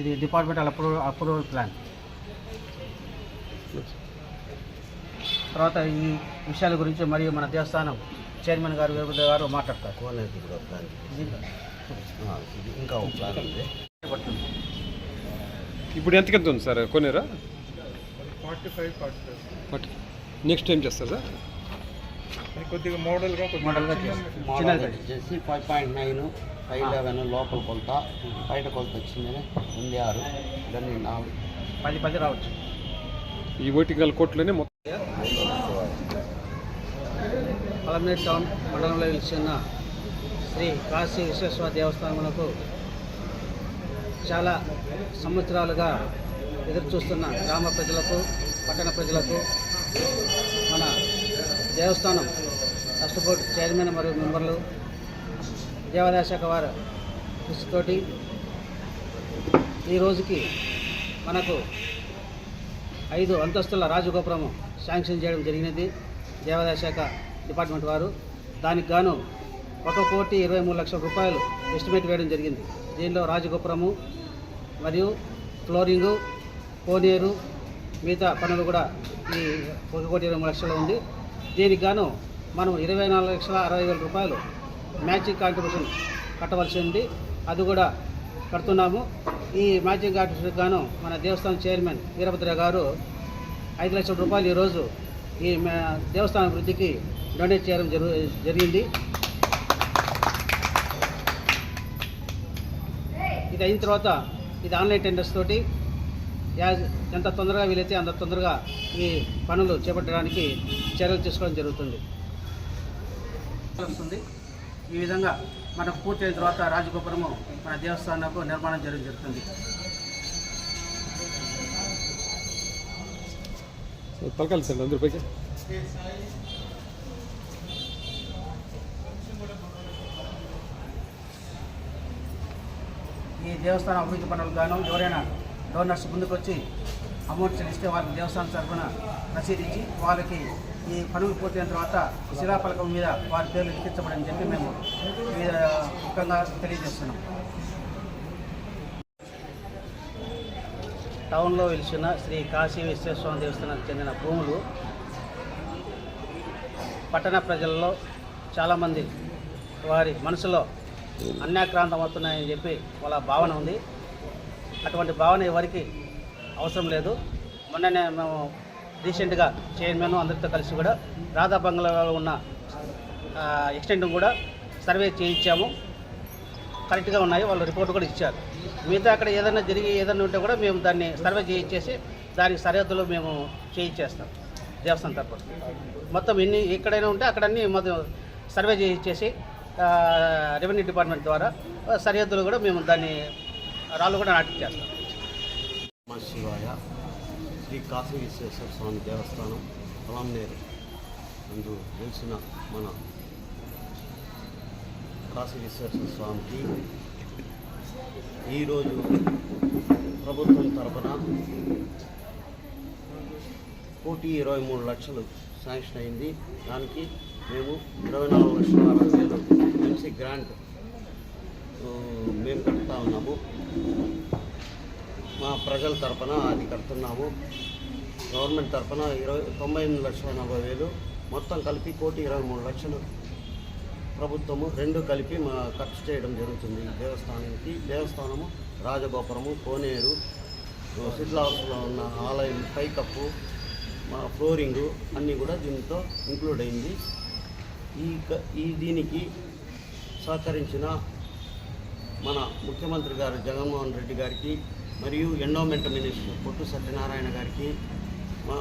ఇది departmental approval approval plan. తర్వాత ఈ విషయాల గురించి మరియు మన దేవస్థానం చైర్మన్ గారు వీరభద్ర గారు మాట్లాడతారు. ఇంకా. ఇప్పుడు ఎంతకెంత ఉంది sir కొనేరా? Forty five forty five. Next ఏం చేస్తారు సార్? కొద్దిగా మోడల్గా కొద్దిగా మోడల్గా వచ్చేసి five point nine. Five eleven లోపల కొలత బయట కొలత వచ్చిందని ఎనిమిది ఆరు. ఇవన్నీ నాలుగు. పది పది రావచ్చు. ఈ ఓటింగ్ గల కోట్లోనే మొత్తం పలమనేరు టౌన్ మండలంలో వెలిసిన శ్రీ కాశీ విశ్వేశ్వర దేవస్థానములకు చాలా సంవత్సరాలుగా ఎదురు చూస్తున్న గ్రామ ప్రజలకు పట్టణ ప్రజలకు మన దేవస్థానం ట్రస్ట్ బోర్డు చైర్మన్ మరియు మెంబర్లు దేవాదాయ శాఖ వారు కృషితోటి ఈ రోజుకి మనకు ఐదు అంతస్తుల రాజగోపురము శాంక్షన్ చేయడం జరిగినది దేవాదాయ శాఖ డిపార్ట్మెంట్ వారు. దానికి గాను ఒక కోటి ఇరవై మూడు లక్షల రూపాయలు ఎస్టిమేట్ వేయడం జరిగింది. దీనిలో రాజగోపురము మరియు ఫ్లోరింగు కోనేరు మిగతా పనులు కూడా ఈ ఒక కోటి ఇరవై మూడు లక్షలు ఉంది. దీనికి గాను మనం ఇరవై నాలుగు లక్షల అరవై వేల రూపాయలు మ్యాచింగ్ కాంట్రిబ్యూషన్ కట్టవలసి ఉంది అది కూడా కడుతున్నాము. ఈ మ్యాచింగ్ కాంట్రిబ్యూషన్ గాను మన దేవస్థానం చైర్మన్ వీరభద్ర గారు ఐదు లక్షల రూపాయలు ఈరోజు ఈ మ- దేవస్థానం వృద్ధికి డొనేట్ చేయడం జరు జరిగింది. ఇది అయిన తర్వాత ఇది ఆన్లైన్ టెండర్స్ తోటి యా- ఎంత తొందరగా వీలైతే అంత తొందరగా ఈ పనులు చేపట్టడానికి చర్యలు తీసుకోవడం జరుగుతుంది. వస్తుంది. ఈ విధంగా మనకు పూర్తయిన తర్వాత రాజగోపురము మన దేవస్థానంకు నిర్మాణం జరగడం జరుగుతుంది. పలకాలి సార్ అందరి పైకి. ఈ దేవస్థానం అభివృద్ధి పనులకు గాను ఎవరైనా డోనర్స్ ముందుకు వచ్చి అమౌంట్ చెల్లిస్తే వాళ్ళకి దేవస్థానం తరఫున రసీదు ఇచ్చి వాళ్ళకి ఈ పనులు పూర్తయిన తర్వాత శిలాఫలకం మీద వారి పేర్లు లిఖించబడని చెప్పి మేము ఈ ముఖ్యంగా తెలియజేస్తున్నాం. టౌన్లో వెలిసిన శ్రీ కాశీ విశ్వేశ్వర దేవస్థానానికి చెందిన భూములు పట్టణ ప్రజల్లో చాలామంది వారి మనసులో అన్యాక్రాంతం అవుతున్నాయని చెప్పి వాళ్ళ భావన ఉంది. అటువంటి భావన ఎవరికి అవసరం లేదు. మొన్ననే మేము రీసెంట్గా చైర్మన్ అందరితో కలిసి కూడా రాధా బంగ్లాలో ఉన్న ఎక్స్టెంట్ కూడా సర్వే చేయించాము. కరెక్ట్గా ఉన్నాయి వాళ్ళు రిపోర్ట్ కూడా ఇచ్చారు. మిగతా అక్కడ ఏదైనా జరిగి ఏదైనా ఉంటే కూడా మేము దాన్ని సర్వే చేయించేసి దానికి సరిహద్దులు మేము చేయించేస్తాం. దేవస్థానం తరపున. మొత్తం ఎన్ని ఎక్కడైనా ఉంటే అక్కడ అన్ని మొత్తం సర్వే చేయించేసి రెవెన్యూ డిపార్ట్మెంట్ ద్వారా సరిహద్దులు కూడా మేము దాన్ని రాళ్ళు కూడా నాటించేస్తాం శివాయ. శ్రీ కాశీ విశ్వేశ్వర స్వామి దేవస్థానం పొలంనేరు అందు తెలిసిన మన కాశీ విశ్వేశ్వర స్వామికి ఈరోజు ప్రభుత్వం తరఫున కోటి ఇరవై మూడు లక్షలు శాంక్షన్ అయింది. దానికి మేము ఇరవై నాలుగు లక్షల అరవై వేలు ఎంసీ గ్రాంట్ మేము కడతా ఉన్నాము. మా ప్రజల తరఫున అది కడుతున్నాము. గవర్నమెంట్ తరఫున ఇరవై తొంభై ఎనిమిది లక్షల నలభై వేలు. మొత్తం కలిపి కోటి ఇరవై మూడు లక్షలు ప్రభుత్వము రెండు కలిపి మా ఖర్చు చేయడం జరుగుతుంది దేవస్థానానికి. దేవస్థానము రాజగోపురము కోనేరు శిథిలావస్థలో ఉన్న ఆలయం పైకప్పు మా ఫ్లోరింగు అన్నీ కూడా దీంతో ఇంక్లూడ్ అయింది. ఈ క- ఈ దీనికి సహకరించిన మన ముఖ్యమంత్రి గారు జగన్మోహన్ రెడ్డి గారికి మరియు ఎండోమెంట్ మినిస్టర్ పొట్టు సత్యనారాయణ గారికి మా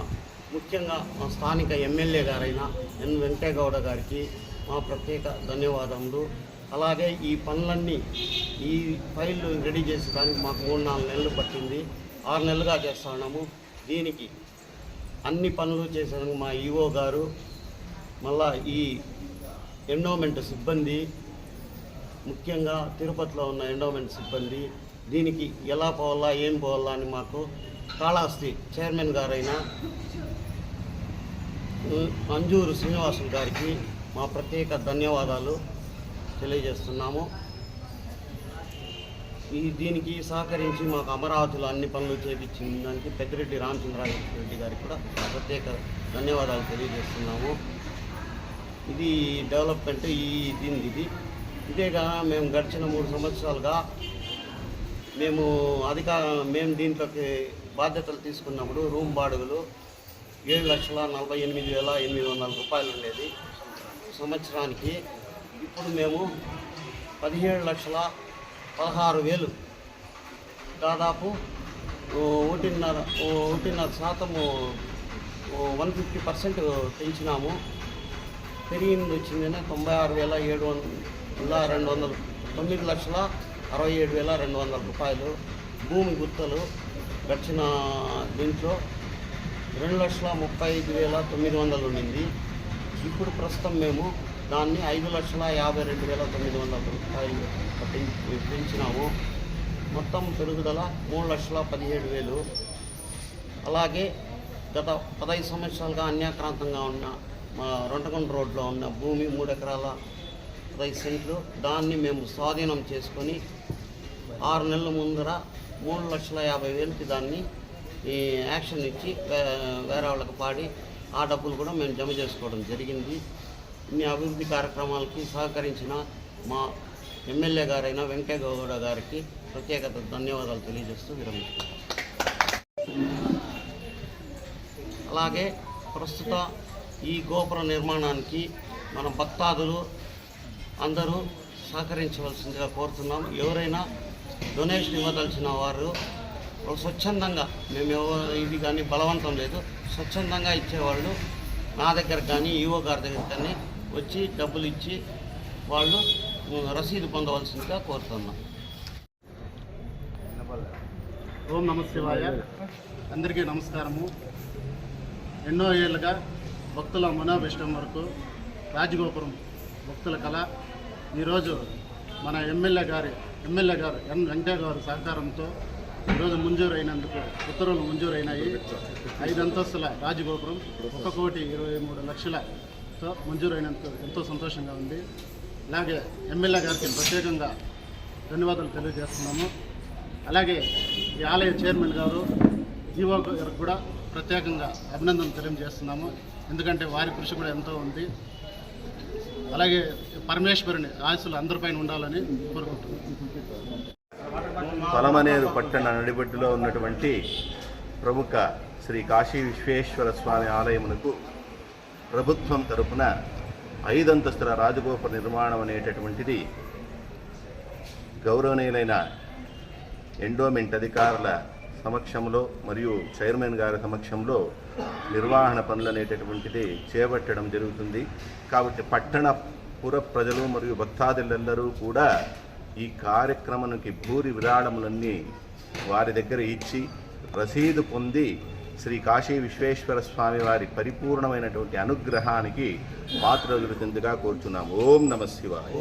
ముఖ్యంగా మా స్థానిక ఎమ్మెల్యే గారైన ఎన్ వెంకటేగౌడ గారికి మా ప్రత్యేక ధన్యవాదములు. అలాగే ఈ పనులన్నీ ఈ ఫైల్ రెడీ చేసేదానికి మాకు మూడు నాలుగు నెలలు పట్టింది. ఆరు నెలలుగా చేస్తా ఉన్నాము. దీనికి అన్ని పనులు చేసేందుకు మా ఈఓ గారు మళ్ళా ఈ ఎండోమెంట్ సిబ్బంది ముఖ్యంగా తిరుపతిలో ఉన్న ఎండోమెంట్ సిబ్బంది దీనికి ఎలా పోవాలా ఏం పోవాలా అని మాకు కాళహస్తి చైర్మన్ గారైన అంజూరు శ్రీనివాసులు గారికి మా ప్రత్యేక ధన్యవాదాలు తెలియజేస్తున్నాము. ఈ దీనికి సహకరించి మాకు అమరావతిలో అన్ని పనులు చేపించిన దానికి పెద్దిరెడ్డి రామచంద్రారెడ్డి గారికి కూడా ప్రత్యేక ధన్యవాదాలు తెలియజేస్తున్నాము. ఇది డెవలప్మెంట్ ఈ దీని ఇది ఇదేగా మేము గడిచిన మూడు సంవత్సరాలుగా మేము అధికార మేము దీంట్లోకి బాధ్యతలు తీసుకున్నప్పుడు రూమ్ బాడుగలు ఏడు లక్షల నలభై ఎనిమిది వేల ఎనిమిది వందల రూపాయలు ఉండేది. సంవత్సరానికి ఇప్పుడు మేము పదిహేడు లక్షల పదహారు వేలు. దాదాపు ఒకటిన్నర ఒకటిన్నర శాతము వన్ ఫిఫ్టీ పర్సెంట్ పెంచినాము. పెరిగింది వచ్చిందని తొంభై ఆరు వేల ఏడు వందల రెండు వందలు తొమ్మిది లక్షల అరవై ఏడు వేల రెండు వందల రూపాయలు భూమి గుత్తలు గడిచిన దీంట్లో రెండు లక్షల ముప్పై ఐదు వేల తొమ్మిది వందలు ఉండింది. ఇప్పుడు ప్రస్తుతం మేము దాన్ని ఐదు లక్షల యాభై రెండు వేల తొమ్మిది వందల రూపాయలు పెంచినాము. మొత్తం పెరుగుదల మూడు లక్షల పదిహేడు వేలు. అలాగే గత పదహైదు సంవత్సరాలుగా అన్యాక్రాంతంగా ఉన్న మా రొంటకొండ రోడ్లో ఉన్న భూమి మూడు ఎకరాల పదహైదు సెంట్లు. దాన్ని మేము స్వాధీనం చేసుకొని ఆరు నెలల ముందర మూడు లక్షల యాభై వేలకి దాన్ని ఈ యాక్షన్ ఇచ్చి వే- వేరే వాళ్ళకి పాడి ఆ డబ్బులు కూడా మేము జమ చేసుకోవడం జరిగింది. ఇన్ని అభివృద్ధి కార్యక్రమాలకి సహకరించిన మా ఎమ్మెల్యే గారైన వెంకయ్యగౌడ గారికి ప్రత్యేకత ధన్యవాదాలు తెలియజేస్తూ విరమిస్తున్నాను అలాగే ప్రస్తుత ఈ గోపుర నిర్మాణానికి మన భక్తాదులు అందరూ సహకరించవలసిందిగా కోరుతున్నాం. ఎవరైనా డొనేషన్ ఇవ్వదలిచిన వారు స్వచ్ఛందంగా మేము ఇది కానీ బలవంతం లేదు స్వచ్ఛందంగా ఇచ్చేవాళ్ళు నా దగ్గర కానీ ఈఓ గారి దగ్గర కానీ వచ్చి డబ్బులు ఇచ్చి వాళ్ళు రసీదు పొందవలసిందిగా కోరుతున్నాం. ఓం నమ శివాయ. అందరికీ నమస్కారము. ఎన్నో ఏళ్ళుగా భక్తుల మనోభిష్టం వరకు రాజగోపురం భక్తుల కళ. ఈరోజు మన ఎమ్మెల్యే గారి ఎమ్మెల్యే గారు ఎన్ వెంకయ్య గారి సహకారంతో ఈరోజు మంజూరు అయినందుకు ఉత్తర్వులు మంజూరు అయినాయి ఐదు అంతస్తుల రాజగోపురం ఒక కోటి ఇరవై మూడు లక్షలతో మంజూరు అయినందుకు ఎంతో సంతోషంగా ఉంది. అలాగే ఎమ్మెల్యే గారికి ప్రత్యేకంగా ధన్యవాదాలు తెలియజేస్తున్నాము. అలాగే ఈ ఆలయ చైర్మన్ గారు జీవో గారికి కూడా ప్రత్యేకంగా అభినందన తెలియజేస్తున్నాము. ఎందుకంటే వారి కృషి కూడా ఎంతో ఉంది. అలాగే పరమేశ్వరుని ఆశలు అందరిపైన ఉండాలని కోరుకుంటున్నాను పలమనేరు పట్టణ నడిబడ్డులో ఉన్నటువంటి ప్రముఖ శ్రీ కాశీ విశ్వేశ్వర స్వామి ఆలయమునకు ప్రభుత్వం తరపున ఐదంతస్తుల రాజగోపుర నిర్మాణం అనేటటువంటిది గౌరవనీయులైన ఎండోమెంట్ అధికారుల సమక్షంలో మరియు చైర్మన్ గారి సమక్షంలో నిర్వహణ పనులు అనేటటువంటిది చేపట్టడం జరుగుతుంది. కాబట్టి పట్టణ పుర ప్రజలు మరియు భక్తాదులందరూ కూడా ఈ కార్యక్రమానికి భూరి విరాళములన్నీ వారి దగ్గర ఇచ్చి రసీదు పొంది శ్రీ కాశీ విశ్వేశ్వర స్వామి వారి పరిపూర్ణమైనటువంటి అనుగ్రహానికి పాత్రలుగా కోరుచున్నాం ఓం నమ శివాయ.